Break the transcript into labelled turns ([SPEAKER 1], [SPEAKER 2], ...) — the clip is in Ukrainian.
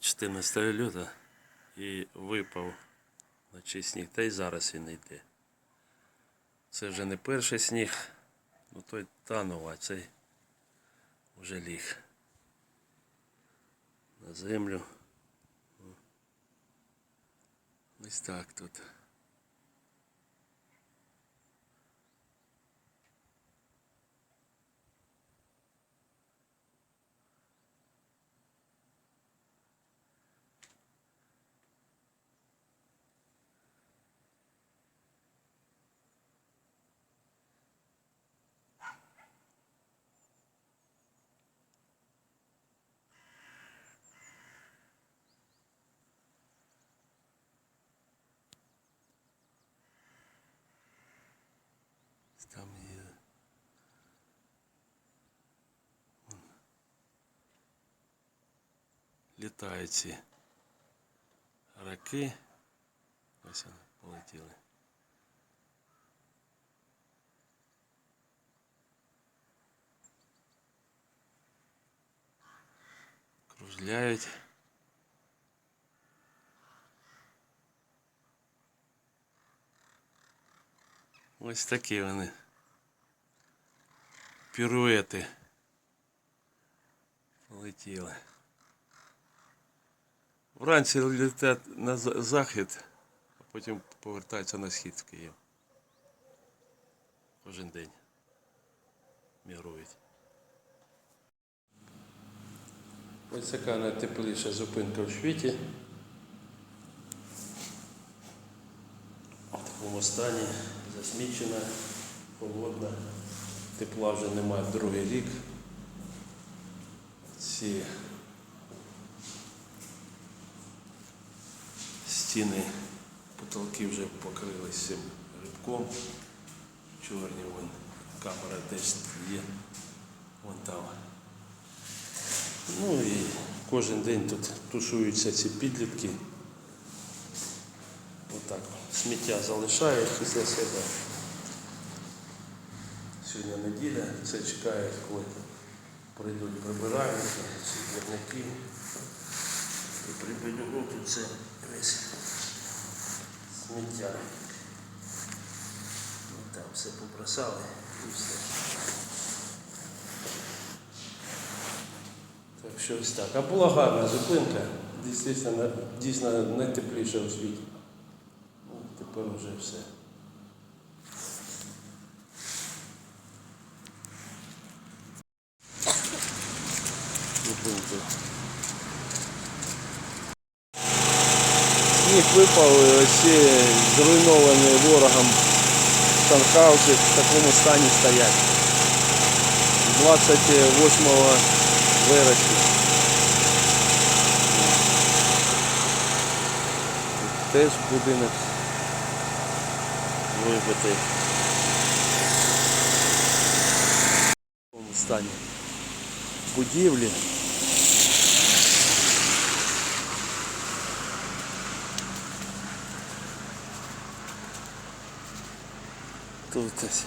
[SPEAKER 1] 14 лютого і випав вночі сніг, та й зараз він йде. Це вже не перший сніг, ну той танув, а цей вже ліг на землю. Ось так тут. Там є. Вон. Літають ці раки. Ось вони полетіли. Кружляють. Ось такі вони. Піруети. Полетіли. Вранці летять на захід, а потім повертаються на схід в Київ. Кожен день. Мірують. Ось така найтепліша зупинка в світі. В такому стані засмічена, холодна, тепла вже немає другий рік. Ці стіни, потолки вже покрилися цим рибком. Чорні вон камера десь є. Вон там. Ну і кожен день тут тушуються ці підлітки. Сміття залишають після себе. Сьогодні неділя, це чекає, коли прийдуть прибиральники, світлярники. І приберуть це весь сміття. Ну, Там все побросали і все. Так що ось так. А була гарна зупинка. Дійсно, дійсно найтепліша у світі. Ну, вже все. Випав, і оці зруйновані ворогом танхауси в такому стані стоять. 28 вересня. Теж будинок вибитий. В такому стані будівлі. Тут ось